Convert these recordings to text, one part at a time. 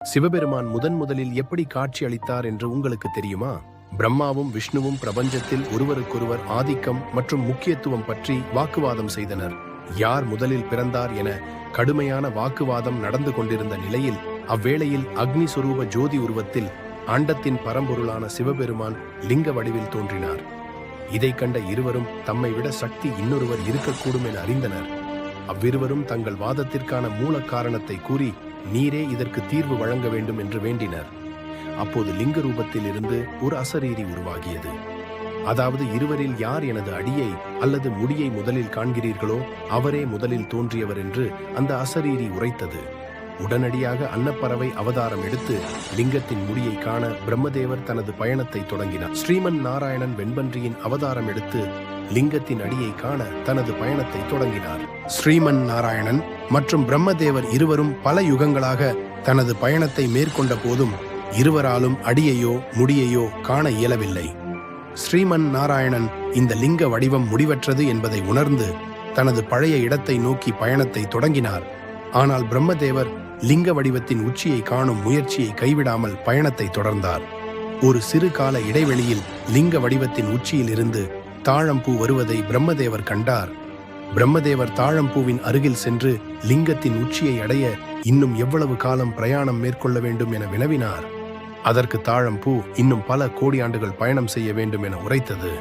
சிவபெருமான் முதன் முதலில் எப்படி காட்சி அளித்தார் என்று உங்களுக்கு தெரியுமா? பிரம்மாவும் விஷ்ணுவும் பிரபஞ்சத்தில் ஒருவருக்கொருவர் ஆதிக்கம் மற்றும் முக்கியத்துவம் பற்றி வாக்குவாதம் செய்தனர். யார் முதலில் பிறந்தார் என கடுமையான வாக்குவாதம் நடந்து கொண்டிருந்த நிலையில் அவ்வேளையில் அக்னி சொரூப ஜோதி உருவத்தில் அண்டத்தின் பரம்பொருளான சிவபெருமான் லிங்க வடிவில் தோன்றினார். இதை கண்ட இருவரும் தம்மை விட சக்தி இன்னொருவர் இருக்கக்கூடும் என அறிந்தனர். அவ்விருவரும் தங்கள் வாதத்திற்கான மூல காரணத்தை கூறி நீரே இதற்கு தீர்வு வழங்க வேண்டும் என்று வேண்டினர். அப்போது லிங்க ரூபத்தில் இருந்து ஒரு அசரீரி உருவாகியது. அதாவது இருவரில் யார் எனது அடியை அல்லது முடியை முதலில் காண்கிறீர்களோ அவரே முதலில் தோன்றியவர் என்று அந்த அசரீரி உரைத்தது. உடனடியாக அன்னப்பறவை அவதாரம் எடுத்து லிங்கத்தின் முடியை காண பிரம்மதேவர் தனது பயணத்தை தொடங்கினார். ஸ்ரீமன் நாராயணன் வெண்பன்றியின் அவதாரம் எடுத்து லிங்கத்தின் அடியை காண தனது பயணத்தை தொடங்கினார். ஸ்ரீமன் நாராயணன் மற்றும் பிரம்மதேவர் இருவரும் பல யுகங்களாக தனது பயணத்தை மேற்கொண்ட போதும் இருவராலும் அடியையோ முடியையோ காண இயலவில்லை. ஸ்ரீமன் நாராயணன் இந்த லிங்க வடிவம் முடிவற்றது என்பதை உணர்ந்து தனது பழைய இடத்தை நோக்கி பயணத்தை தொடங்கினார். ஆனால் பிரம்மதேவர் லிங்க வடிவத்தின் உச்சியை காணும் முயற்சியை கைவிடாமல் பயணத்தை தொடர்ந்தார். ஒரு சிறு கால இடைவெளியில் லிங்க வடிவத்தின் உச்சியில் இருந்து தாழம்பூ வருவதை பிரம்மதேவர் கண்டார். பிரம்மதேவர் தாழம்பூவின் அருகில் சென்று லிங்கத்தின் உச்சியை அடைய இன்னும் எவ்வளவு காலம் பிரயாணம் மேற்கொள்ள வேண்டும் என வினவினார். அதற்கு தாழம்பூ இன்னும் பல கோடி ஆண்டுகள் பயணம் செய்ய வேண்டும் என உரைத்தது.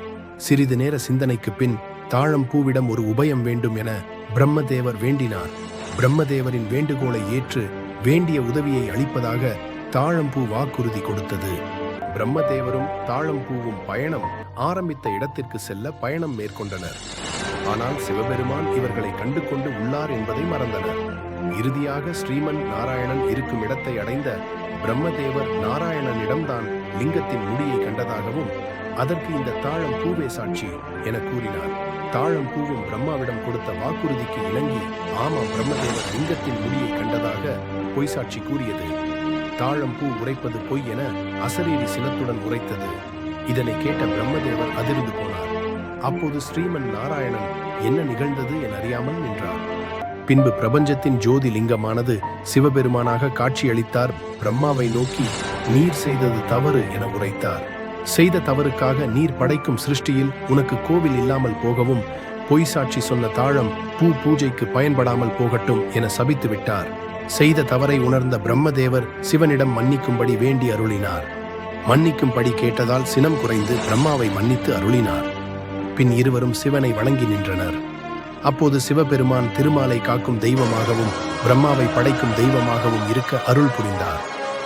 சிறிது நேர சிந்தனைக்கு பின் தாழம்பூவிடம் ஒரு உபயம் வேண்டும் என பிரம்மதேவர் வேண்டினார். பிரம்மதேவரின் வேண்டுகோளை ஏற்று வேண்டிய உதவியை அளிப்பதாக தாழம்பூ வாக்குறுதி கொடுத்தது. பிரம்மதேவரும் தாழம்பூவும் பயணம் ஆரம்பித்த இடத்திற்கு செல்ல பயணம் மேற்கொண்டனர். ஆனால் சிவபெருமான் இவர்களை கண்டு கொண்டு உள்ளார் என்பதை மறந்தனர். இறுதியாக ஸ்ரீமன் நாராயணன் இருக்கும் இடத்தை அடைந்த பிரம்மதேவர் நாராயணனிடம்தான் லிங்கத்தின் முடியை கண்டதாகவும் அதற்கு இந்த தாழம் பூவே சாட்சி என கூறினார். தாழம் பூவும் பிரம்மாவிடம் கொடுத்த வாக்குறுதிக்கு இணங்கி ஆமாம் பிரம்மதேவர் லிங்கத்தின் முடியை கண்டதாக பொய் சாட்சி கூறியது. தாழம் பூ உரைப்பது பொய் என அசரீரி சினத்துடன் உரைத்தது. இதனை கேட்ட பிரம்மதேவர் அதிர்ந்து போனார். அப்போது ஸ்ரீமன் நாராயணன் என்ன நிகழ்ந்தது என அறியாமல் நின்றார். பின்பு பிரபஞ்சத்தின் ஜோதி லிங்கமானது சிவபெருமானாக காட்சியளித்தார். பிரம்மாவை நோக்கி நீர் செய்தது தவறு என உரைத்தார். செய்த தவறுக்காக நீர் படைக்கும் சிருஷ்டியில் உனக்கு கோவில் இல்லாமல் போகவும் பொய் சாட்சி சொன்ன தாழம் பூ பூஜைக்கு பயன்படாமல் போகட்டும் என சபித்து விட்டார் செய்த தவறை உணர்ந்த பிரம்மதேவர் சிவனிடம் மன்னிக்கும்படி வேண்டி அருளினார். மன்னிக்கும்படி கேட்டதால் சினம் குறைந்து பிரம்மாவை மன்னித்து அருளினார். பின் இருவரும் சிவனை வணங்கி நின்றனர். அப்போது சிவபெருமான் திருமாலை காக்கும் தெய்வமாகவும் பிரம்மாவை படைக்கும் தெய்வமாகவும் இருக்க அருள் புரிந்தார்.